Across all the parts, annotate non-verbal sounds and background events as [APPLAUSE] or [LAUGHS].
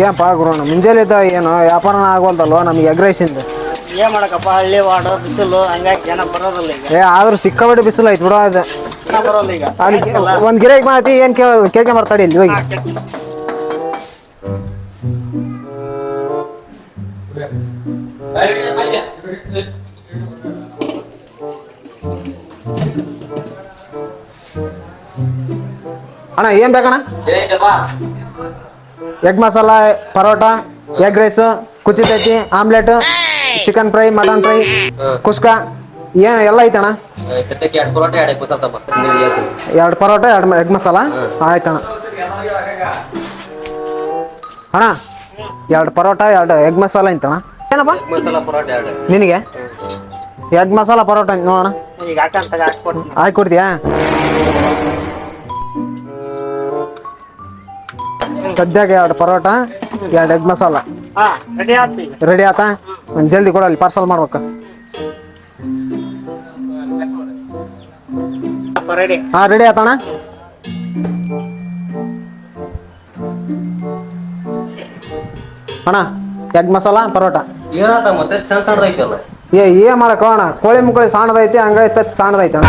ಏನಪ್ಪ ಗುರು ಮುಂಜಾನೆ ಇದ್ದ ಏನು? ವ್ಯಾಪಾರನ ಆಗೋಲ್ದಲ್ವ ನಮ್ಗೆ ಎಗ್ ರೈಸಿಂದ ಏನ್ ಮಾಡಕಪ್ಪ? ಹಳ್ಳಿ ವಾಡು ಬಿಸಿಲು ಹಂಗಾಗಿ ಜನ ಬರೋದಿಲ್ಲ ಈಗ. ಏ ಆದ್ರೂ ಸಿಕ್ಕಾಬಿಟ್ಟು ಬಿಸಿಲು ಐತೆ ಬಿಡೋ ಅದು ಜನ ಬರೋಲ್ಲ ಈಗ. ಅಲ್ಲಿ ಒಂದು ಗಿರಾಕಿ ಮಾಡತಿ ಏನು ಕೇಳ ಕೇಳ್ಕೆ ಬರ್ತಾಡಿ ಇಲ್ಲಿ ಹೋಗಿ. ಅಣ್ಣ ಏನು ಬೇಕಣ್ಣ? Egg masala paratha egg rice ಕುಚಿತೈತಿ omelette chicken fry mutton fry kuska ಏನು ಎಲ್ಲ ಐತಣ್ಣ? ಎರಡು ಪರೋಟ ಎರಡು ಗೊತ್ತಾಗ್ತಪ್ಪ ಎರಡು ಪರೋಟ ಎರಡು ಎಗ್ ಮಸಾಲ ಆಯ್ತಣ್ಣ. ಅಣ್ಣ ಎರಡು ಪರೋಟ ಎರಡು ಎಗ್ ಮಸಾಲ ಐತಣ್ಣ. ಏನಪ್ಪ? ಮಸಾಲ ಪರೋಟ ಎರಡು. ನಿನಗೆ? ಎಗ್ ಮಸಾಲ ಪರೋಟ ನೋಡಣ್ಣ ನೋಡೋಣ ಹಾಕಿ ಕೊಡ್ತೀಯಾ ಸದ್ಯಕ್ಕೆ ಎರಡು ಪರೋಟ ಎರಡು ಎಗ್ ಮಸಾಲ. ಹಾ ರೆಡಿ ಆತ ರೆಡಿ ಆತಾ? ಒಂದು ಜಲ್ದಿ ಕೊಡಲ್ಲಿ ಪಾರ್ಸಲ್ ಮಾಡ್ಬೇಕು. ಹಾ ಹಾಂ ರೆಡಿ ಆತಣ್ಣ. ಅಣ್ಣ ಎಗ್ ಮಸಾಲ ಪರೋಟ. ಏನಾತ ಮತ್ತೆ? ಸಣ್ಣ ಸಣ್ಣದೈತಲ್ಲ. ಏ ಏನ್ ಮಾಡಕ ಅಣ್ಣ ಕೋಳಿ ಮುಕ್ಕಳಿ ಸಣ್ಣದೈತಿ ಹಂಗೈತೆ ಸಾಣದೈತೆ ಅಣ್ಣ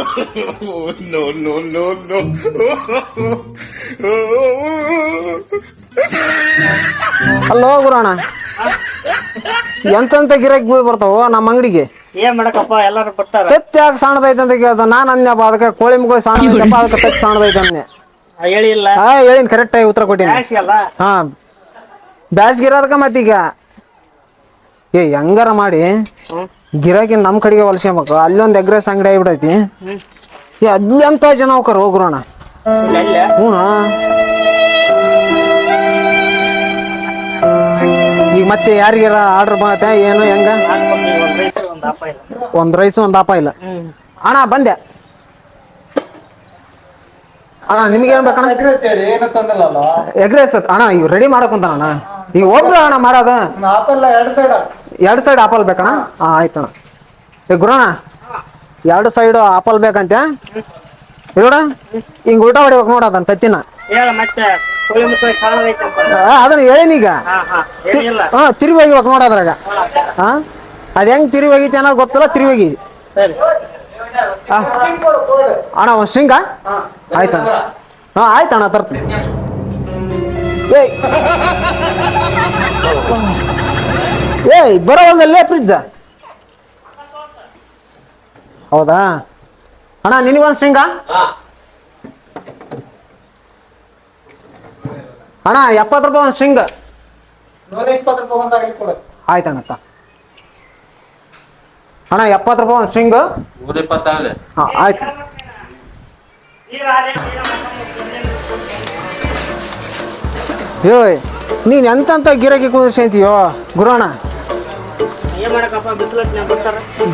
[LAUGHS] ಅಲ್ಲೋ ಗುರಣ. ಎಂತೆಂತ ಗಿರಾಕಿ ಬೀಳ್ ಬರ್ತಾವ ನಮ್ಮ ಅಂಗಡಿಗೆ? ಏನ್ ಮಾಡಕಪ್ಪ ಎಲ್ಲಾರು ಬರ್ತಾರ. ತತ್ತಿ ಯಾಕೆ ಸಣ್ಣದೈತೆ ಅಂತ ಕೇಳ್ದ ನಾನು ಅನ್ಯಪ್ಪ ಅದಕ್ಕೆ ಕೋಳಿ ಮುಗೋಳಿ ಸಣ್ಣದಪ್ಪ ಅದಕ್ಕೆ ತತ್ ಸಣ್ಣದೈತೆ ಅಂದೆ ಆ, ಹೇಳಿಲ್ಲ ಹಾ ಹೇಳಿನ ಕರೆಕ್ಟಾಗಿ ಉತ್ತರ ಕೊಟ್ಟಿನಿ. ಕ್ಯಾಶ್ ಅಲ್ಲ? ಹಾ. ಬ್ಯಾಸ್ಗೆ ಇರೋದಕ್ಕ ಮತ್ತೀಗ? ಏ ಹೆಂಗಾರ ಮಾಡಿ? ಹ್ಮ್. ಗಿರಾಕಿ ನಮ್ಮ ಕಡೆಗೆ ಹೊಲ್ಸ್ಕೊಬೇಕು ಅಲ್ಲೊಂದು ಎಗ್ರೆಸ್ ಅಂಗಡಿ ಆಗಿಬಿಡೈತಿ ಏ ಅಲ್ಲಿ ಎಂತ ಜನ ಹೋಗ್ರ ಹೋಗ್ರೋಣ ಹ್ಞೂ ಈಗ ಮತ್ತೆ ಯಾರಿಗಾರ ಆರ್ಡರ್ ಮಾಡತ್ತೆ ಏನು ಹೆಂಗ? ಒಂದ್ ರೈಸ್ ಒಂದ್ ಆಪ ಇಲ್ಲ. ಅಣ್ಣ ಬಂದೆ. ಅಣ್ಣ ಬೇಕಣ್ಣ? ಏನು ತಂದಿಲ್ಲಲ್ಲ? ಎಗ್ ರೈಸ್ ಅಣ್ಣ ಇವ್ ರೆಡಿ ಮಾಡಕ್ಕಂತಾನ ಅಣ್ಣ. ಈಗ ಒಬ್ರು ಅಣ್ಣ ಮಾರೋದು ಆಪಲ್ ಎರಡು ಸೈಡ್ ಎರಡು ಸೈಡ್ ಆಪಲ್ ಬೇಕಣ್ಣ? ಹಾಂ. ಆಯ್ತಣ್ಣ. ಈಗ ಗುರಣ್ಣ ಎರಡು ಸೈಡು ಆಪಲ್ ಬೇಕಂತೆ? ನೋಡ ಹಿಂಗೆ ಊಟ ಹೊಡಿಬೇಕು ನೋಡ ಅದನ್ನ ತತ್ತಿನ. ಅದನ್ನ ಏನೀಗ ಹಾ ತಿರುಗಿ ಹೋಗಿಬೇಕು ನೋಡ ಅದ್ರಾಗ. ಹಾಂ ಅದು ಹೆಂಗೆ ತಿರುಗಿ ಒಗಿತಿ ಅನ್ನೋದು ಗೊತ್ತಿಲ್ಲ ತಿರುಗಿ ಸರಿ. ಅಣ್ಣ ಒಂದು ಶೇಂಗ? ಆಯ್ತಣ್ಣ. ಹಾಂ ಆಯ್ತಣ್ಣ ತರ್ತೀನಿ. ಏಯ್. ಏಯ್ ಬರೋವಲ್ದಲ್ಲೇ ಫ್ರಿಜ್ಜ ಹೌದಾ? ಅಣ್ಣ ನಿನಗೊಂದು ಶೇಂಗ? ಅಣ್ಣ ಎಪ್ಪತ್ತು ರೂಪಾಯಿ ಒಂದು ಸಿಂಗ ನೂರ ಇಪ್ಪತ್ತು ರೂಪಾಯಿ ಒಂದು ಆಗಲಿ ಕೊಡು. ಆಯ್ತಣ್ಣ ತ. ಅಣ್ಣ ಎಪ್ಪತ್ತು ರೂಪಾಯಿ ಒಂದು ಶೇಂಗ. ನೂರ ಇಪ್ಪತ್ತಾಗಲಿ. ಹಾಂ ಆಯ್ತು. ಯೋಯ್ ನೀನು ಎಂತಂತ ಗಿರಾಕಿ ಕುದಿಸ್ಕೊಂತೀಯೋ ಗುರೋಣ?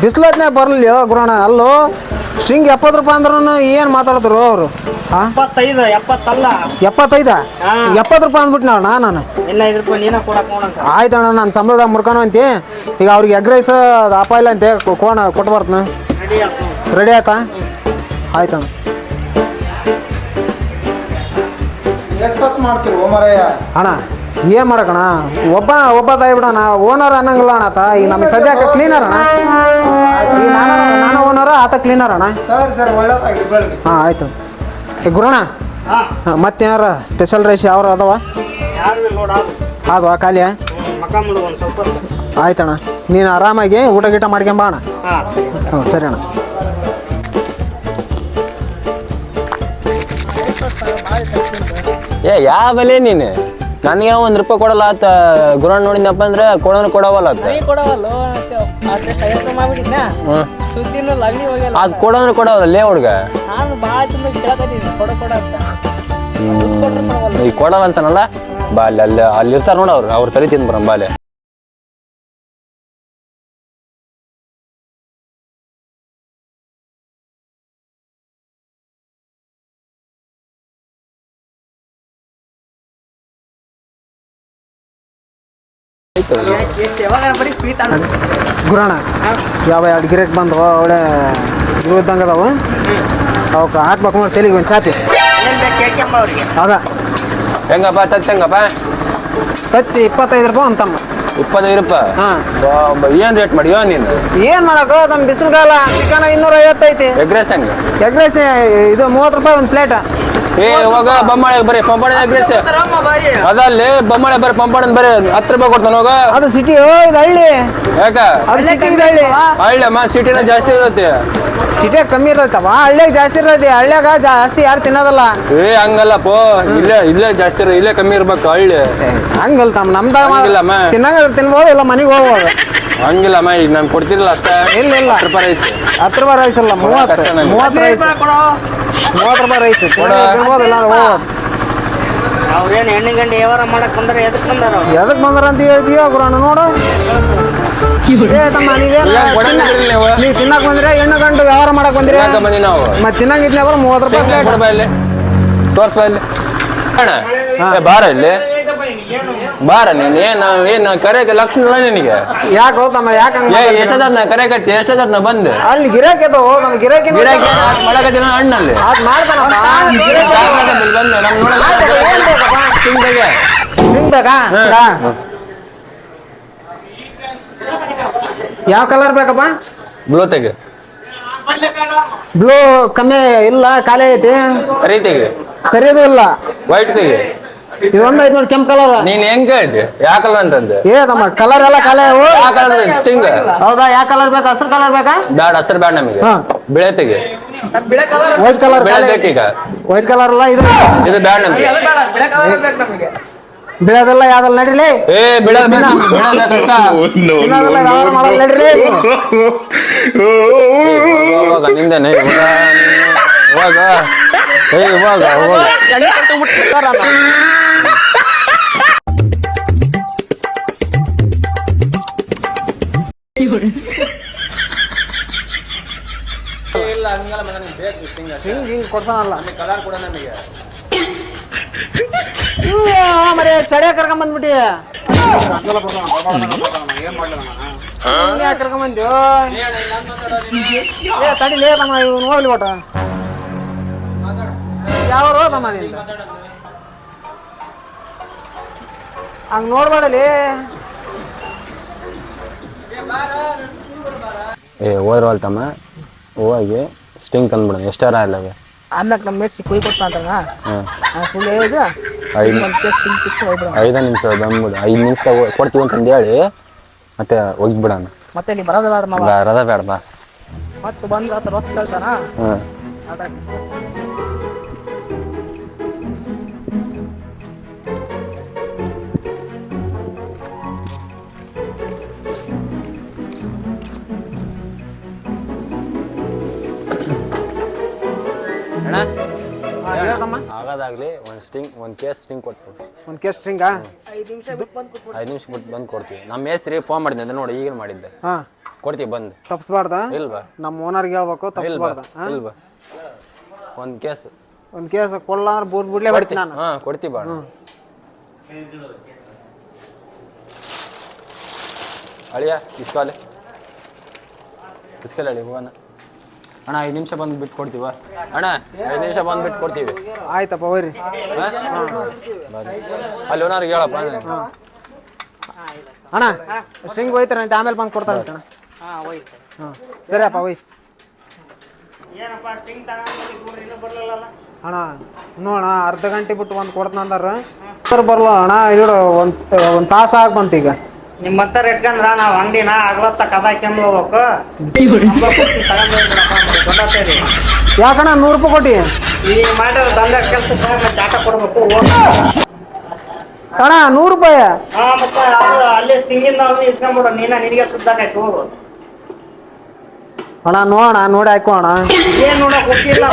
ಬಿಸಿಲತ್ನ ಬರಲಿಯೋ ಗುರುವಣ್ಣ ಅಲ್ಲೋ ಸ್ಟ್ರಿಂಗ್ ಎಪ್ಪತ್ತು ರೂಪಾಯಿ ಅಂದ್ರೂ ಏನು ಮಾತಾಡಿದ್ರು ಅವರು? ಎಪ್ಪತ್ತೈದು ಎಪ್ಪತ್ತಲ್ಲ. ಎಪ್ಪತ್ತೈದ? ಹಾ. ಎಪ್ಪತ್ತು ರೂಪಾಯಿ ನಾವು ನಾನು? ಆಯ್ತಣ್ಣ ನಾನು ಸಂಬಳದಾಗ ಮುರ್ಕಾನು ಅಂತಿ ಈಗ ಅವ್ರಿಗೆ ಎಗ್ ರೈಸ್ ಅಪ್ಪ ಇಲ್ಲ ಅಂತೆ ಕೋಣ ಕೊಟ್ಟು ಬರ್ತನ ರೆಡಿ ಆಯ್ತು. ರೆಡಿ ಆಯ್ತಾ? ಆಯ್ತಣ್ಣ. ಎಷ್ಟೊತ್ತು ಮರಯ್ಯ ಅಣ್ಣ ಏನ್ ಮಾಡಕಣ ಒಬ್ಬ ಒಬ್ಬ ತಾಯಿ ಬಿಡಣ ಓನರ್ ಅನ್ನಂಗಿಲ್ಲ ಅಣ್ಣ ಆತ. ಈಗ ನಮ್ಮ ಸದ್ಯಕ್ಕೆ ಕ್ಲೀನರ್ ಅಣ್ಣ. ಈಗ ನಾನು ನಾನು ಓನರ್ ಆತ ಕ್ಲೀನರ್ ಅಣ್ಣ. ಸರಿ ಸರಿ ಒಳ್ಳೇದಾಗಿ ಬೆಳಗ್ಗೆ ಹಾಂ ಆಯಿತು. ಏ ಗುರುಣ ಹಾ. ಮತ್ತೇನಾರ ಸ್ಪೆಷಲ್ ರೈಸ್ ಯಾವ್ರ ಅದಾವ? ಯಾರು ನೋಡ. ಅದಾವ ಖಾಲಿ ಮಕ್ಕ ಮುಳು ಒಂದ್ ಸ್ವಲ್ಪ. ಆಯ್ತಣ್ಣ. ನೀನು ಆರಾಮಾಗಿ ಊಟ ಗೀಟ ಮಾಡ್ಕೊಂಬ ಅಣ್ಣ. ಹಾಂ ಸರಿ. ಹ್ಞೂ ಸರಿ ಅಣ್ಣ. ಏ ಯಾವ ಬೆಲೆ ನೀನು? ನನಗೆ ಒಂದು ರೂಪಾಯಿ ಕೊಡಲ್ಲ ಆತ. ಗುರಣ್ಣ ನೋಡಿದ್ನಪ್ಪ ಅಂದ್ರೆ ಕೊಡೋನು ಕೊಡವಲ್ಲ ಆತ. ಕೊಡವಲ್ಲ? ಅಷ್ಟೇ ಐವತ್ತು ಮಾಡ್ಬಿಟ್ಟಿದ್ನ? ಹ್ಮ್. ಸುದ್ದಿನ ಲಗ್ನಿ ಹೋಗಲ್ಲ ಅದ್ ಕೊಡೋನು ಕೊಡವಲ್ಲ ಲೇ ಹುಡ್ಗ. ನಾನು ಭಾಳ ಚಂದ ಕೇಳಕತ್ತೀನಿ. ಕೊಡ ಕೊಡ ಅಂತ. ದುಡ್ಡ್ ಕೊಟ್ರೆ ಕೊಡವಲ್ಲ ಈಗ ಕೊಡಲ್ಲ ಅಂತನಲ್ಲ? ಬಾ ಅಲ್ಲಿ ಅಲ್ಲಿ ಇರ್ತಾರ ನೋಡ ಅವ್ರು. ಅವ್ರ ತಲೆ ತಿಂದ್ ಬರಂ ಬಾಲೆ. ಗುರಣ ಯಾವ ಎರಡು ಗಿರಕ್ ಬಂದವ ಅವಳೆ ಗುರು ಇದ್ದಂಗೆ ಅದಾವು. ಅವಕ್ಕೆ ಹಾಕ್ಬೇಕು ನೋಡಿ ತೆಲಿಗೆ ಒಂದು ಚಾಪಿ. ಅದ. ಹೆಂಗಪ್ಪ ತತ್ ಹೆಂಗಪ್ಪ? ತತ್ತಿ ಇಪ್ಪತ್ತೈದು ರೂಪಾಯಿ ಅಂತಮ್ಮ ಇಪ್ಪತ್ತೈದು ರೂಪಾಯಿ? ಹಾಂ. ಏನು ರೇಟ್ ಮಾಡಿಯೋ ನೀನು? ಏನು ಮಾಡಕ ನಮ್ಮ ಬಿಸಿಲುಗಾಲ ಚಿಕನ್ ಇನ್ನೂರ ಐವತ್ತೈತಿ ಎಗ್ರೆಸ್ ಹೆಂಗೆ? ಎಗ್ ರೈಸ್ ಇದು ಮೂವತ್ತು ರೂಪಾಯಿ ಒಂದು ಪ್ಲೇಟ್ ಏ ಇವಾಗ ಬೊಮ್ಮಳೆ ಬರೀ ಪಂಪಾಣಿ ಅಗ್ರೆಸ್ ಅದಲ್ಲಿ ಬೊಮ್ಮಳೆ ಬರೀ ಪಂಪಾಣಿ ಬರೀ ಹತ್ತು ರೂಪಾಯಿ ಕೊಡ್ತಾನ ಹೋಗ ಅದು ಸಿಟಿ ಇದು ಹಳ್ಳಿ. ಯಾಕ? ಅದು ಸಿಟಿ ಇದು ಹಳ್ಳಿ. ಹಳ್ಳಿ ಮಾ ಸಿಟಿನ ಜಾಸ್ತಿ ಇರುತ್ತೆ. ಸಿಟಿ ಕಮ್ಮಿ ಇರತ್ತವ? ಹಳ್ಳಿಯಾಗ ಜಾಸ್ತಿ ಇರತ್ತೆ. ಹಳ್ಳಿಯಾಗ ಜಾಸ್ತಿ ಯಾರು ತಿನ್ನೋದಲ್ಲ. ಏ ಹಂಗಲ್ಲಪ್ಪ ಇಲ್ಲೇ ಇಲ್ಲೇ ಜಾಸ್ತಿ ಇರೋ ಇಲ್ಲೇ ಕಮ್ಮಿ ಇರ್ಬೇಕು ಹಳ್ಳಿ. ಹಂಗಲ್ಲ ತಮ್ಮ. ನಮ್ದಾಗ ಹಂಗಿಲ್ಲಮ್ಮ. ತಿನ್ನಂಗ ತಿನ್ಬೋದು ಇಲ್ಲ ಮನೆಗೆ ಹೋಗ್ಬೋದು. ಹಂಗಿಲ್ಲಮ್ಮ ಈಗ ನಾನು ಕೊಡ್ತಿರಲ್ಲ ಅಷ್ಟೇ. ಇಲ್ಲ ಇಲ್ಲ. ಹತ್ತು ರೂಪಾಯಿ ರೈಸ್ ಹತ್ತು ರೂಪಾಯಿ ರೈಸ್ ಇಲ್ಲ ಮೂವತ್ತು. ಮೂವತ್ತು ರೈಸ್ ಮೂವತ್ತು ರೂಪಾಯಿ ರೈಸ್ ತಿನ್ಬೋದು ಇಲ್ಲ ಅಂದ್ರೆ ಹೆಣ್ಣು ಗಂಡು ವ್ಯವಹಾರ ಮಾಡಕ್ ಬಂದ್ರೆ ಎದಕ್ ಬಂದಾರ ಎದಕ್ಕೆ ಎದಕ್ ಬಂದ್ರ ಅಂತ ಹೇಳ್ತೀಯ ಗುರಾಣ ನೋಡು. ಏ ತಮ್ಮ ನೀವೇನ್ ನೀವ್ ತಿನ್ನಕ್ ಬಂದ್ರೆ? ಹೆಣ್ಣು ಗಂಡು ವ್ಯವಹಾರ ಮಾಡಕ್ ಬಂದ್ರೆ? ಬಂದಿ ನಾವು? ಮತ್ ತಿನ್ನಂಗಿದ್ನ ಅವ್ರ ಮೂವತ್ತು ರೂಪಾಯಿ ತೋರ್ಸ್ಬಾ ಇಲ್ಲಿ. ಬಾರ ಇಲ್ಲಿ. ಬಾರ ನೀನು ಏನ್ ಏನ್ ಕರೆಯಕ್ಕೆ ಲಕ್ಷಣ ಇಲ್ಲ ನಿನಗೆ? ಯಾಕೆ ಹೋತಮ್ಮ ಯಾಕೆ ಹಂಗ ಏ ಎಷ್ಟದಾತ್ ನಾ ಕರೆಯಕತ್ತಿ ಎಷ್ಟದಾತ್ ಬಂದೆ? ಅಲ್ಲಿ ಗಿರಾಕಿ ಅದು ನಮ್ಮ ಗಿರಾಕಿ ಗಿರಾಕಿ ಮಾಡಕತ್ತಿನ ಅಣ್ಣಲ್ಲಿ? ಅದು ಮಾಡ್ತಾನಪ್ಪ. ಗಿರಾಕಿ ಬಂದೆ ನಮ್ಮ ನೋಡ ಸಿಂಗಗೆ ಬೇಕಪ್ಪ? ಬೇಕಾ ಯಾವ ಕಲರ್ ಬೇಕಪ್ಪ? ಬ್ಲೂ ತೆಗೆ. ಬ್ಲೂ ಕಮ್ಮಿ ಇಲ್ಲ ಖಾಲಿ ಐತಿ. ಕರಿ ತೆಗೆ. ಕರಿಯೋದು ಇಲ್ಲ. ವೈಟ್ ತೆಗೆ. ಇದೊಂದು ಐತಿ ನೋಡಿ ಕೆಂಪ್ ಕಲರ್ ನೀನ್ ಹೆಂಗ್ ಕಲರ್ ಅಂತಂದೆ? ಏ ತಮ್ಮ ಕಲರ್ ಎಲ್ಲ ಕಲೆ ಯಾ ಕಲರ್ ಸ್ಟಿಂಗ್ ಹೌದಾ ಯಾ ಕಲರ್ ಬೇಕಾ? ಹಸಿರು ಕಲರ್ ಬೇಕಾ? ಬ್ಯಾಡ ಹಸಿರು ಬ್ಯಾಡ ನಮಗೆ. ಬಿಳೆ ತೆಗೆ. ವೈಟ್ ಕಲರ್ ಬಿಳೆ ಬೇಕೀಗ ವೈಟ್ ಕಲರ್ ಅಲ್ಲ ಇದು ಇದು ಬ್ಯಾಡ ನಮಗೆ. ಬೆಳೆದೆಲ್ಲ ಯಾವ್ದಲ್ಲ ನಡಿಲಿ ಏ ಬಿಳೆ ಬೇಕು ಬಿಳೆ ಬೇಕಷ್ಟ ತಿನ್ನೋದೆಲ್ಲ ವ್ಯವಹಾರ ಮಾಡಲ್ಲ ನಡಿಲಿ ನಿಂದೇನೆ? ಇವಾಗ ನೀನು ಹೋಗ. ಏ ಬೇಕು ಹೋಗ ಹಿಂಗ್ ಹಿಂಗ್ ಕೊಡ್ಸೋನಲ್ಲ. ಕಲರ್ ಕೂಡ ನಮಗೆ. ಮರಿ ಸಡಿಯ ಕರ್ಕೊಂಡ್ ಬಂದ್ಬಿಟ್ಟಿ. ಹಿಂಗ್ ಕರ್ಕೊಂಡ್ ಬಂದ್ಯೋ? ಏ ತಡಿಲೇ ತಮ್ಮ ಇವ್ನು ಹೋಗ್ಲಿ ಒಟ್ಟ. ಯಾವ ತಮ್ಮ ನಿಂದ ಹಂಗ್ ನೋಡ್ಬೇಡಲಿ. ಏ ಹೋದ್ರವಲ್ ತಮ್ಮ ಹೋಗಿ ಸ್ಟಿಂಗ್ ತಂದ್ಬಿಡೋಣ ಎಷ್ಟಾರ ಇಲ್ಲವೆ ಆಮ್ಯಾಗ ನಮ್ಮ ಮೇಸಿ ಕುಯ್ ಕೊಟ್ಟ ಫುಲ್ ಹೇಳಿದ ಐದು ನಿಮಿಷ ಐದು ನಿಮಿಷ ಬಂದ್ಬಿಡು ಐದು ನಿಮಿಷ ಕೊಡ್ತೀವಿ ಅಂತಂದು ಹೇಳಿ ಮತ್ತೆ ಹೋಗ್ಬಿಡೋಣ ಮತ್ತೆ ನೀ ಬರೋದ ಬೇಡ ಬರೋದ ಬೇಡ ಬಾ. ಮತ್ತೆ ರೊಕ್ಕ ಕೇಳ್ತಾನ ಹಾಂ. ಆಗೋದಾಗ್ಲಿ ಒಂದು ಸ್ಟಿಂಗ್ ಒಂದು ಕೇಸ್ ಸ್ಟಿಂಗ್ ಕೊಟ್ಬಿಡು. ಒಂದು ಕೇಸ್ ಸ್ಟ್ರಿಂಗಾ? ಐದು ನಿಮಿಷ ಬಿಟ್ಟು ಬಂದು ಕೊಟ್ಬಿಡು. ಐದು ನಿಮಿಷ ಬಿಟ್ಟು ಬಂದು ಕೊಡ್ತೀವಿ. ನಮ್ಮ ಮೇಸ್ತ್ರಿ ಫೋನ್ ಮಾಡಿದ್ದೆ ಅಂದ್ರೆ ನೋಡಿ ಈಗ ಮಾಡಿದ್ದೆ. ಹಾಂ. ಕೊಡ್ತೀವಿ ಬಂದು. ತಪ್ಪಿಸ್ಬಾರ್ದ ಇಲ್ವಾ? ನಮ್ಮ ಓನರ್ಗೆ ಹೇಳ್ಬೇಕು ತಪ್ಪಿಸ್ಬಾರ್ದ ತಪ್ಸ್ಬಾರ್ದ? ಇಲ್ವಾ? ಒಂದು ಕೇಸ್. ಒಂದು ಕೇಸ್ ಕೊಡಲ್ಲ ಅಂದ್ರೆ ಬೂರ್ ಬಿಡ್ಲೇ ಬರ್ತೀನಿ ನಾನು. ಹಾಂ ಕೊಡ್ತೀವಿ ಬಾ ಅಳಿಯ ಇಸ್ಕಾಲೆ ಇಸ್ಕಲ್ಲ ಅಳಿ ಹೋಗೋಣ. ಅಣ್ಣ ಐದು ನಿಮಿಷ ಬಂದು ಬಿಟ್ಟು ಕೊಡ್ತೀವ ಅಣ್ಣ ಐದು ನಿಮಿಷ ಬಂದು ಬಿಟ್ಟು ಕೊಡ್ತೀವಿ ಆಯ್ತಪ್ಪ ಹೋಗ್ರಿ. ಅಲ್ಲಿ ಓನರ್ಗೆ ಹೇಳಪ್ಪ. ಅಣ್ಣ ಸ್ಟ್ರಿಂಗ್ ಹೋಯ್ತಾರ ಅಂತ ಆಮೇಲೆ ಬಂದು ಕೊಡ್ತಾರೆ ಅಣ್ಣ. ಹಾ ಸರಿ ಅಪ್ಪ ಹೋಯ್. ಅಣ್ಣ ನೋಡಣ ಅರ್ಧ ಗಂಟೆ ಬಿಟ್ಟು ಬಂದು ಕೊಡ್ತಾನಂದಾರ. ಸರ್ ಬರಲ್ಲ ಅಣ್ಣ ಇದು ಒಂದು ಒಂದು ತಾಸು ಆಗಿ ಬಂತು ಈಗ. ನಿಮ್ಮ ಹತ್ತಾರ ಇಟ್ಕೊಂಡ್ರ ನಾವು ಅಂಗಡಿನ ಆಗ್ಲತ್ತ ಕದಾಕ್ಯಂದು ಹೋಗ್ಬೇಕು. ಗೊತ್ತಾಗ್ತದೆ ಯಾಕಣ್ಣ ನೂರು ರೂಪಾಯಿ ಕೊಟ್ಟಿ? ಈ ಮಾಡಿರೋ ದಂಧ ಕೆಲ್ಸಕ್ಕೆ ಜಾಟ ಕೊಡ್ಬೇಕು. ಅಣ್ಣ ನೂರು ರೂಪಾಯಿ? ಹಾ ಮತ್ತೆ ಅದು ಅಲ್ಲೇ ಸ್ಟಿಂಗಿಂದ ಅವ್ನು ಇಸ್ಕೊಂಡ್ಬಿಡು ನೀನ ನಿನಗೆ ಸುದ್ದಾಗಾಯ್ತು ಹೋಗು. ಅಣ್ಣ ನೋಡೋಣ ನೋಡಿ ಹಾಕೋಣ ಏನು ನೋಡಕ್ ಹೋಗಿಲ್ಲ.